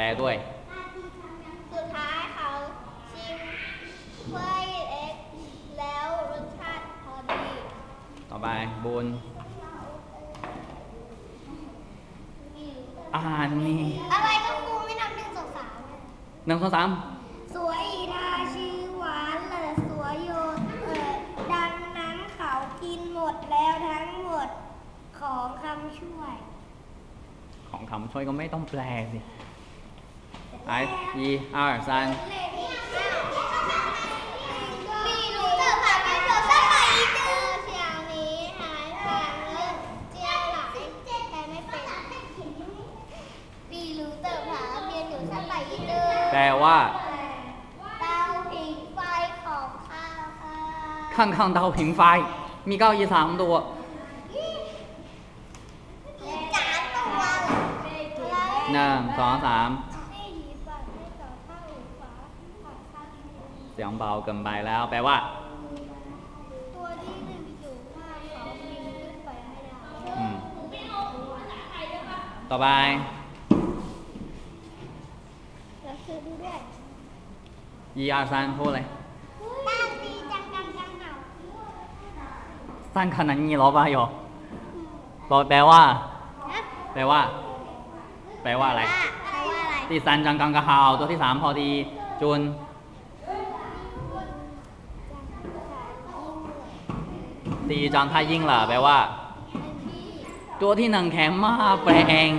ลด้วยสุดท้ายเขาชิมถ้วยเล็กแล้วรสชาติพอดี ต่อไปบุญอ่านนี่อะไรก็ครูไม่นับหนึ่งสองสามหนึ่งสองสามสวยอีทาชื่อหวานเหลอสวยโยนเออดังนั้นเขากินหมดแล้วทั้งหมดของคำช่วย ของคำช่วยก็ไม่ต้องแปลสิ ไออี二三秘鲁的ผักเป็นตัวสมัยเดิมเสียงนี้หายไปเริ่มเจียวหลายแต่ไม่เป็นปีรู้เติบผาเรียนอยู่ชั้นไหนเดิม แปลว่า เตาผิงไฟของข้าวค่ะ ข้างข้างๆเตาผิงไฟ มีเก้าอี้สามตัว จานตัวอะไร หนึ่งสองสาม สียงเบาเกินไปแล้ว แปลว่า ตัวที่หนึ่งอยู่ข้างเขาบินขึ้นไปไม่ได้อืมต่อไปแล้วคือดูด้วยอี二三พูดเลยตั้งดีจังจังจังเหงาสั้นขนาดนี้เหรอป้าโยบอกแปลว่าฮะแปลว่า แปลว่าอะไรแปลว่าอะไรที่ซันจังกังกะฮาวตัวที่สามพอดีจุน ตีจังท่ายิ่งล่ะแปลว่า ตัวที่หนึ่งแข็งมากแปลง